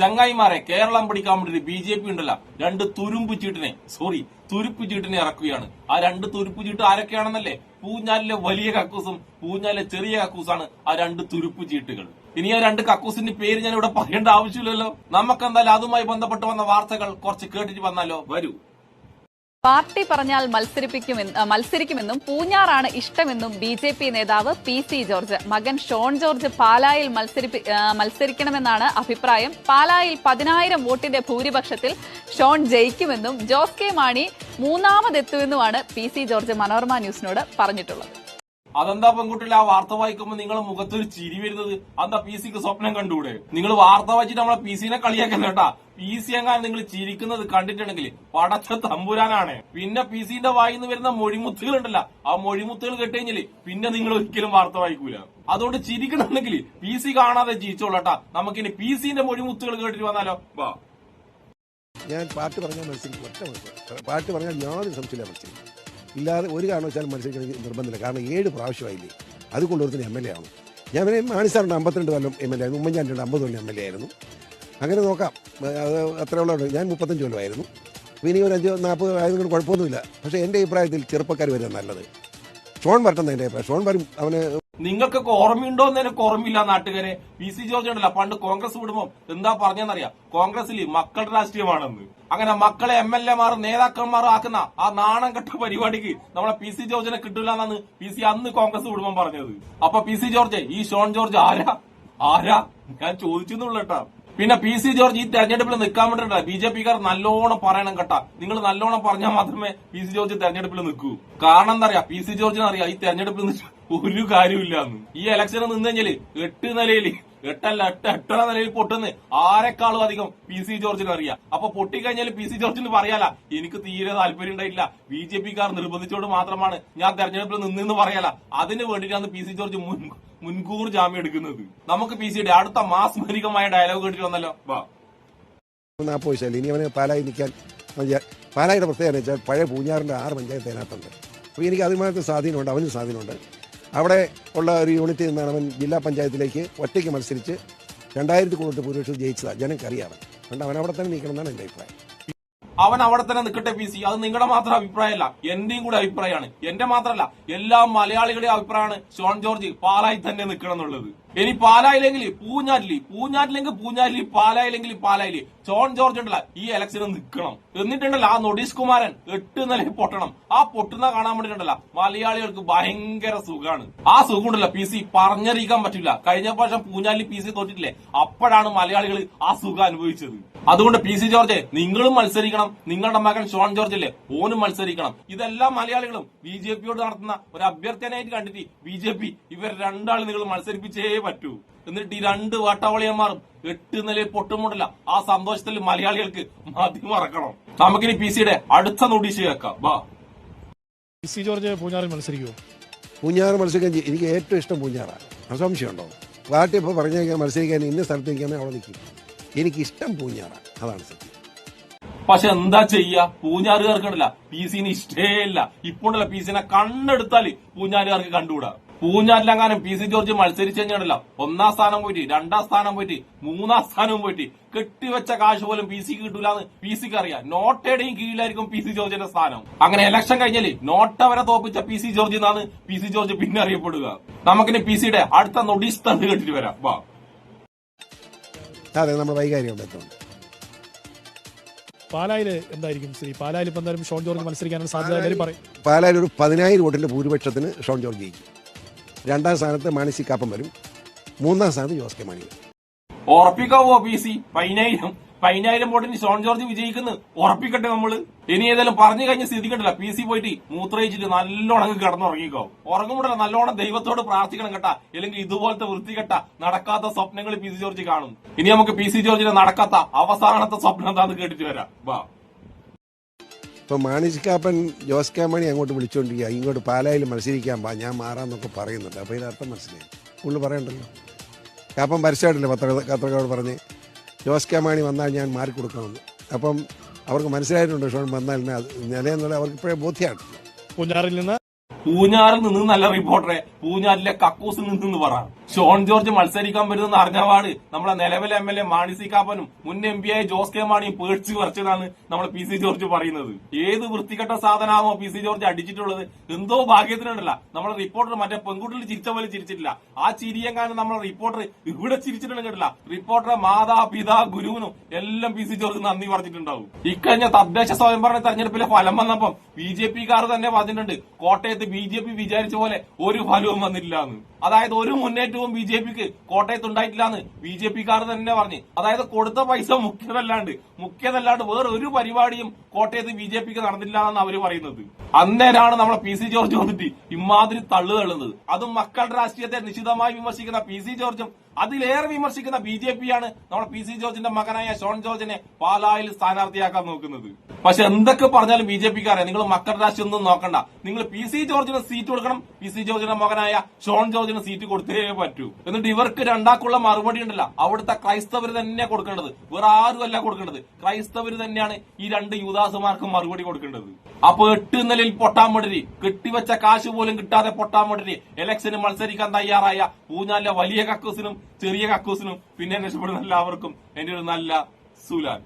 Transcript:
ചങ്ങായിമാരെ കേരളം പിടിക്കാൻ വേണ്ടി ബി ജെ പി ഉണ്ടല്ല. രണ്ട് തുരുമ്പ് ചീട്ടിനെ സോറി തുരുപ്പ് ചീട്ടിനെ ഇറക്കുകയാണ്. ആ രണ്ട് തുരുപ്പ് ചീട്ട് ആരൊക്കെയാണെന്നല്ലേ? പൂഞ്ഞാലിലെ വലിയ കക്കൂസും പൂഞ്ഞാലിലെ ചെറിയ കക്കൂസാണ് ആ രണ്ട് തുരുപ്പ് ചീട്ടുകൾ. ഇനി ആ രണ്ട് കക്കൂസിന്റെ പേര് ഞാൻ ഇവിടെ പറയേണ്ട ആവശ്യമില്ലല്ലോ. നമുക്ക് എന്തായാലും അതുമായി ബന്ധപ്പെട്ട് വന്ന വാർത്തകൾ കുറച്ച് കേട്ടിട്ട് വന്നാലോ? വരൂ. പാർട്ടി പറഞ്ഞാൽ മത്സരിപ്പിക്കുമെന്ന് മത്സരിക്കുമെന്നും പൂഞ്ഞാറാണ് ഇഷ്ടമെന്നും ബി ജെ പി നേതാവ് പി സി ജോർജ്. മകൻ ഷോൺ ജോർജ് പാലായിൽ മത്സരിപ്പി മത്സരിക്കണമെന്നാണ് അഭിപ്രായം. പാലായിൽ പതിനായിരം വോട്ടിന്റെ ഭൂരിപക്ഷത്തിൽ ഷോൺ ജയിക്കുമെന്നും ജോസ് കെ മാണി മൂന്നാമതെത്തുമെന്നുമാണ് പി സി ജോർജ് മനോരമ ന്യൂസിനോട് പറഞ്ഞിട്ടുള്ളത്. അതെന്താ പെൺകുട്ടികൾ ആ വാർത്ത വായിക്കുമ്പോ നിങ്ങളെ മുഖത്തൊരു ചിരി വരുന്നത്? അതെന്താ പി സിക്ക് സ്വപ്നം കണ്ടൂടെ? നിങ്ങൾ വാർത്ത വായിച്ചിട്ട് നമ്മളെ പി സിനെ കളിയാക്കല്ല കേട്ടാ? പി സി എങ്ങാനും നിങ്ങൾ ചിരിക്കുന്നത് കണ്ടിട്ടുണ്ടെങ്കിൽ പടച്ച തമ്പുരാനാണ്. പിന്നെ പി സിന്റെ വായിന്ന് വരുന്ന മൊഴിമുത്തുകൾ ഉണ്ടല്ല ആ മൊഴിമുത്തുകൾ കേട്ടുകഴിഞ്ഞാൽ പിന്നെ നിങ്ങൾ ഒരിക്കലും വാർത്ത വായിക്കൂല. അതുകൊണ്ട് ചിരിക്കണമെങ്കിൽ പി സി കാണാതെ ജീവിച്ചോളട്ടാ നമുക്കിനി പി സിന്റെ മൊഴിമുത്തുകൾ കേട്ടിട്ട് വന്നാലോ? വാ. ഞാൻ പാട്ട് പറഞ്ഞാൽ മനസ്സിലാക്കി മത്സരം പാർട്ടി പറഞ്ഞാൽ യാതൊരു സംശയമില്ല മത്സരിക്കും ഇല്ലാതെ ഒരു കാരണവശാലും മത്സരിക്കണമെങ്കിൽ നിർബന്ധമില്ല. കാരണം ഏഴ് പ്രാവശ്യമായില്ലേ. അത് കൊണ്ടുവരുന്ന എം എൽ എ ആണ് ഞാൻ പിന്നെ മാണിസാറുണ്ട് അമ്പത്തിരണ്ട് കൊല്ലം എം എൽ എ ആയിരുന്നു. ഉമ്മൻചാണ്ടിയുടെ അമ്പത് കൊല്ലം എം എൽ എ ആയിരുന്നു. അങ്ങനെ നോക്കാം. അത് അത്രയുള്ളതുണ്ട് ഞാൻ മുപ്പത്തഞ്ച് കൊല്ലമായിരുന്നു. ഇനി ഒരു അഞ്ച് നാൽപ്പത് ആയതുകൊണ്ട് കുഴപ്പമൊന്നുമില്ല. പക്ഷേ എന്റെ അഭിപ്രായത്തിൽ ചെറുപ്പക്കാർ വരെ നല്ലത്. ഷോൺ വരട്ടെന്ന് എന്റെ അഭിപ്രായം. ഷോൺ വരും അവന് നിങ്ങൾക്കൊക്കെ ഓർമ്മയുണ്ടോ എന്ന് എനിക്ക് ഓർമ്മയില്ല നാട്ടുകാരെ. പി സി ജോർജ് ഉണ്ടല്ല പണ്ട് കോൺഗ്രസ് വിടുമ്പോ എന്താ പറഞ്ഞെന്നറിയാം കോൺഗ്രസിൽ മക്കളുടെ രാഷ്ട്രീയമാണെന്ന്. അങ്ങനെ മക്കളെ എം എൽ എമാരും നേതാക്കന്മാരും ആക്കുന്ന ആ നാണം കെട്ട പരിപാടിക്ക് നമ്മളെ പി സി ജോർജിനെ കിട്ടില്ല എന്നാണ് പി സി അന്ന് കോൺഗ്രസ് വിടുമ്പോ പറഞ്ഞത്. അപ്പൊ പി സി ജോർജ് ഈ ഷോൺ ജോർജ് ആരാ? ആരാ? ഞാൻ ചോദിച്ചെന്നുള്ള കേട്ടാ. പിന്നെ പി സി ജോർജ് ഈ തെരഞ്ഞെടുപ്പിൽ നിൽക്കാൻ വേണ്ടിട്ടാ ബി ജെ പിക്കാർ നല്ലോണം പറയണം കേട്ടാ. നിങ്ങൾ നല്ലോണം പറഞ്ഞാൽ മാത്രമേ പി സി ജോർജ് തെരഞ്ഞെടുപ്പിൽ നിൽക്കൂ. കാരണം എന്താ അറിയാ? പി സി ജോർജിനറിയാം ഈ തെരഞ്ഞെടുപ്പിൽ ഒരു കാര്യമില്ല ഈ ഇലക്ഷൻ നിന്ന് കഴിഞ്ഞാൽ എട്ട് നിലയിൽ എട്ടല്ല എട്ട് എട്ടര നിലയിൽ പൊട്ടുന്ന ആരെക്കാളും അധികം പി സി ജോർജിന് അറിയാം. അപ്പൊ പൊട്ടിക്കഴിഞ്ഞാൽ പി സി ജോർജിന് പറയാല എനിക്ക് തീരെ താല്പര്യം ഉണ്ടായില്ല ബി ജെ പിക്കാർ നിർബന്ധിച്ചോട് മാത്രമാണ് ഞാൻ തെരഞ്ഞെടുപ്പിൽ നിന്നെന്ന് പറയാല അതിന് വേണ്ടിയിട്ടാണ് പി സി ജോർജ് മുൻ മുൻകൂർ ജാമ്യം എടുക്കുന്നത്. നമുക്ക് പി സിയുടെ അടുത്ത മാസ്മരികമായ ഡയലോഗ് കേട്ടിട്ട് വന്നല്ലോ. വാ. നാൽപ്പത് പാലായി നിൽക്കാൻ പാലായുടെ പ്രത്യേകത പഴയ പൂഞ്ഞാറിന്റെ ആറ് പഞ്ചായത്ത് അതിനകത്തുണ്ട്. അപ്പോൾ എനിക്ക് അതുമായിട്ട് സ്വാധീനമുണ്ട് അവന് സ്വാധീനമുണ്ട്. അവിടെ ഉള്ള ഒരു യൂണിറ്റിൽ നിന്നാണ് അവൻ ജില്ലാ പഞ്ചായത്തിലേക്ക് ഒറ്റയ്ക്ക് മത്സരിച്ച് രണ്ടായിരത്തി കൂടുതൽ ഭൂരിപക്ഷം ജയിച്ചതാണ് ജനങ്ങൾക്കറിയാം അതുകൊണ്ട് അവൻ അവിടെ തന്നെ നിൽക്കണം എന്നാണ് അഭിപ്രായം. അവൻ അവിടെ തന്നെ നിൽക്കട്ടെ പി സി. അത് നിങ്ങളുടെ മാത്രം അഭിപ്രായമല്ല. എന്റെയും കൂടെ അഭിപ്രായമാണ്. എന്റെ മാത്രമല്ല എല്ലാ മലയാളികളുടെയും അഭിപ്രായമാണ് ഷോൺ ജോർജ് പാലായി തന്നെ നിൽക്കണം എന്നുള്ളത്. ഇനി പാലായില്ലെങ്കിൽ പൂഞ്ഞാറ്റിലി പൂഞ്ഞാറ്റിലെങ്കിൽ പൂഞ്ഞാറ്റിലി പാലായില്ലെങ്കിൽ പാലായില്ലേ ജോൺ ജോർജ് ഉണ്ടല്ല ഈ ഇലക്ഷന് നിൽക്കണം. എന്നിട്ടുണ്ടല്ലോ ആ നൊടീഷ് കുമാരൻ എട്ട് നിലയിൽ പൊട്ടണം. ആ പൊട്ടുന്ന കാണാൻ വേണ്ടിട്ടുണ്ടല്ല മലയാളികൾക്ക് ഭയങ്കര സുഖമാണ് ആ സുഖം ഉണ്ടല്ലോ പി സി പറഞ്ഞറിയിക്കാൻ പറ്റില്ല. കഴിഞ്ഞ പ്രാവശ്യം പൂഞ്ഞാലി പി സി തോറ്റിട്ടില്ലേ? അപ്പോഴാണ് മലയാളികൾ ആ സുഖം അനുഭവിച്ചത്. അതുകൊണ്ട് പി സി ജോർജ് നിങ്ങളും മത്സരിക്കണം. നിങ്ങളുടെ മകൻ ഷോൺ ജോർജ് അല്ലേ ഓനും മത്സരിക്കണം. ഇതെല്ലാം മലയാളികളും ബി ജെ പിയോട് നടത്തുന്ന ഒരു അഭ്യർത്ഥനയായിട്ട് കണ്ടിട്ട് ബി ജെ പി ഇവർ രണ്ടാളും നിങ്ങൾ മത്സരിപ്പിച്ചേ പറ്റൂ. എന്നിട്ട് ഈ രണ്ട് വാട്ടാവളിയന്മാർ എട്ട് നിലയിൽ പൊട്ടുമുടല ആ സന്തോഷത്തിൽ മലയാളികൾക്ക് മതി മറക്കണം നമുക്കിനി പി സിയുടെ അടുത്ത നോട്ടീസ് കേൾക്കാം. വാ. പി സി ജോർജ് പൂഞ്ഞാറിൽ മത്സരിക്കുമോ പൂഞ്ഞാറ് മത്സരിക്കാൻ എനിക്ക് ഏറ്റവും ഇഷ്ടം പൂഞ്ഞാറാണ്. അസംശയമുണ്ടോ? പാർട്ടി ഇപ്പോൾ പറഞ്ഞേക്കാൻ മത്സരിക്കാൻ ഇന്ന സ്ഥലത്ത് നിൽക്കാൻ അവിടെ നിൽക്കും. എനിക്ക് ഇഷ്ടം പൂഞ്ഞാറാണ്. അതാണ് സത്യം. പക്ഷെ എന്താ ചെയ്യാ? പൂഞ്ഞാറുകാർക്കുണ്ടല്ല പി സിന് ഇഷ്ടേ ഇല്ല. ഇപ്പോണ്ടല്ല പി സിനെ കണ്ണെടുത്താൽ പൂഞ്ഞാറുകാർക്ക് കണ്ടുകൂടാ? പൂഞ്ഞാറിലെങ്ങാനും പി സി ജോർജ് മത്സരിച്ചു കഴിഞ്ഞാണല്ല. ഒന്നാം സ്ഥാനം പോയിട്ട് രണ്ടാം സ്ഥാനം പോയിട്ട് മൂന്നാം സ്ഥാനവും പോയിട്ട്. കെട്ടിവെച്ച കാശ് പോലും പി സിക്ക് കിട്ടൂലെന്ന് പി സിക്ക് അറിയാം. നോട്ടയുടെയും കീഴിലായിരിക്കും പി സി ജോർജിന്റെ സ്ഥാനം. അങ്ങനെ ഇലക്ഷൻ കഴിഞ്ഞാൽ നോട്ട വരെ തോപ്പിച്ച പി സി ജോർജ് എന്നാണ് പി സി ജോർജ് പിന്നെ അറിയപ്പെടുക. നമുക്കിനി പി സിയുടെ അടുത്ത നൊടീസ് തണ്ട് കേട്ടിട്ട് വരാം. വാ. അതെ നമ്മൾ വൈകാരികം എത്തുന്നുണ്ട്. പാലായിൽ എന്തായിരിക്കും ശ്രീ? പാലായിൽ ഇപ്പം എന്തായാലും ഷോൺ ജോർജ് മത്സരിക്കാനുള്ള സാധ്യത എല്ലാവരും പറയും. പാലായിൽ ഒരു പതിനായിരം വോട്ടിന്റെ ഭൂരിപക്ഷത്തിന് ഷോൺ ജോർജ് ജയിക്കും. രണ്ടാം സ്ഥാനത്ത് മാണി സി കാപ്പം വരും. മൂന്നാം സ്ഥാനത്ത് ജോസ് കെ മാണി വരും. P C? പതിനായിരം. പതിനായിരം വോട്ടിന് ഷോൺ ജോർജ് വിജയിക്കുന്നു. ഉറപ്പിക്കട്ടെ നമ്മൾ. ഇനി ഏതായാലും പറഞ്ഞു കഴിഞ്ഞ സ്ഥിതി കണ്ടല്ല പി സി പോയിട്ട് മൂത്രയിച്ചിട്ട് നല്ലോണം കിടന്നുറങ്ങിക്കോ. ഉറങ്ങുമ്പോഴല്ല നല്ലോണം ദൈവത്തോട് പ്രാർത്ഥിക്കണം കേട്ടാ. അല്ലെങ്കിൽ ഇതുപോലത്തെ വൃത്തികെട്ട നടക്കാത്ത സ്വപ്നങ്ങൾ പി സി ജോർജ് കാണും. ഇനി നമുക്ക് പി സി ജോർജിന്റെ നടക്കാത്ത അവസാനത്തെ സ്വപ്നം എന്താന്ന് കേട്ടിട്ട് വരാം. ഇപ്പൊ മാണിക്കാപ്പൻ ജോസ് കെ മണി അങ്ങോട്ട് വിളിച്ചുകൊണ്ടിരിക്കുക ഇങ്ങോട്ട് പാലായിൽ മത്സരിക്കാൻ പാ ഞാൻ മാറാന്നൊക്കെ പറയുന്നുണ്ട്. അപ്പോൾ ഇതിനർത്ഥം മനസ്സിലായി. പുള്ളി പറയണ്ടല്ലോ. കാപ്പൻ പരസ്യമായിട്ടില്ല പത്ര പത്രക്കാരോട് പറഞ്ഞ് ജോസ് കെ മാണി വന്നാൽ ഞാൻ മാറി കൊടുക്കണമെന്ന് അപ്പം അവർക്ക് മനസ്സിലായിട്ടുണ്ട് ഷോൺ വന്നാൽ നിലയെന്നുള്ള അവർക്ക് ഇപ്പോഴേ ബോധ്യമാണ്. പൂഞ്ഞാറിൽ നിന്ന് പൂഞ്ഞാറിൽ നിന്ന് നല്ല റിപ്പോർട്ടറെ പൂഞ്ഞാറിലെ കക്കൂസിൽ നിന്ന് പറ. ഷോൺ ജോർജ് മത്സരിക്കാൻ വരുന്ന അറിഞ്ഞപാട് നമ്മളെ നിലവിലെ M L A Mani C കാപ്പനും മുൻ എം പി ആയ ജോസ് കെ മാണിയും പേടിച്ചു കുറച്ചതാണ് നമ്മുടെ പി സി ജോർജ് പറയുന്നത്. ഏത് വൃത്തികെട്ട സാധനമാണോ പി സി ജോർജ് അടിച്ചിട്ടുള്ളത്? എന്തോ ഭാഗ്യത്തിനുണ്ടല്ല. നമ്മളെ റിപ്പോർട്ടർ മറ്റേ പെൺകുട്ടികൾ ചിരിച്ച പോലെ ചിരിച്ചിട്ടില്ല. ആ ചിരിയെങ്ങാനും നമ്മളെ റിപ്പോർട്ടർ ഇവിടെ ചിരിച്ചിട്ടുണ്ടെങ്കില്ല റിപ്പോർട്ടറെ മാതാ പിതാ ഗുരുവിനും എല്ലാം പി സി ജോർജ് നന്ദി പറഞ്ഞിട്ടുണ്ടാവും. ഇക്കഴിഞ്ഞ തദ്ദേശ സ്വയംഭരണ തെരഞ്ഞെടുപ്പിലെ ഫലം വന്നപ്പം ബി ജെ പിക്കാർ തന്നെ പറഞ്ഞിട്ടുണ്ട് കോട്ടയത്ത് ബി ജെ പി വിചാരിച്ച പോലെ ഒരു ഫലവും വന്നില്ല എന്ന്. അതായത് ഒരു മുന്നേറ്റവും ബി ജെ പിക്ക് കോട്ടയത്ത് ഉണ്ടായിട്ടില്ല എന്ന് ബി ജെ പിക്കാർ തന്നെ പറഞ്ഞു. അതായത് കൊടുത്ത പൈസ മുഖ്യതല്ലാണ്ട് മുഖ്യതല്ലാണ്ട് വേറെ ഒരു പരിപാടിയും കോട്ടയത്ത് ബി ജെ പിക്ക് നടന്നില്ല എന്നാണ് അവർ പറയുന്നത്. അന്നേരാണ് നമ്മളെ പി സി ജോർജ് വന്നിട്ട് ഇമാതിരി തള്ളു തള്ളുന്നത് അതും മക്കളുടെ രാഷ്ട്രീയത്തെ നിശിതമായി വിമർശിക്കുന്ന പി സി ജോർജും അതിലേറെ വിമർശിക്കുന്ന ബി ജെ പി ആണ് നമ്മുടെ പി സി ജോർജിന്റെ മകനായ ഷോൺ ജോർജിനെ പാലായിൽ സ്ഥാനാർത്ഥിയാക്കാൻ നോക്കുന്നത്. പക്ഷെ എന്തൊക്കെ പറഞ്ഞാലും ബി ജെ പിക്കാരെ നിങ്ങൾ മക്കളുടെ രാശി ഒന്നും നോക്കണ്ട. നിങ്ങൾ പി സി ജോർജിന് സീറ്റ് കൊടുക്കണം. പി സി ജോർജിന്റെ മകനായ ഷോൺ ജോർജിന് സീറ്റ് കൊടുത്തേ പറ്റൂ. എന്നിട്ട് ഇവർക്ക് രണ്ടാക്കുള്ള മറുപടി ഉണ്ടല്ല. അവിടുത്തെ ക്രൈസ്തവർ തന്നെ കൊടുക്കേണ്ടത്. വേറെ ആരും അല്ല കൊടുക്കേണ്ടത്. ക്രൈസ്തവർ തന്നെയാണ് ഈ രണ്ട് യുദാസുമാർക്കും മറുപടി കൊടുക്കേണ്ടത്. അപ്പൊ എട്ട് നിലയിൽ പൊട്ടാമടരി കെട്ടിവെച്ച കാശ് പോലും കിട്ടാതെ പൊട്ടാമടരി ഇലക്ഷന് മത്സരിക്കാൻ തയ്യാറായ പൂഞ്ഞാലിലെ വലിയ കക്കൂസിനും ചെറിയ കക്കൂസിനും പിന്നെ രക്ഷപ്പെടുന്ന എല്ലാവർക്കും എന്റെ ഒരു നല്ല സുലാൻ.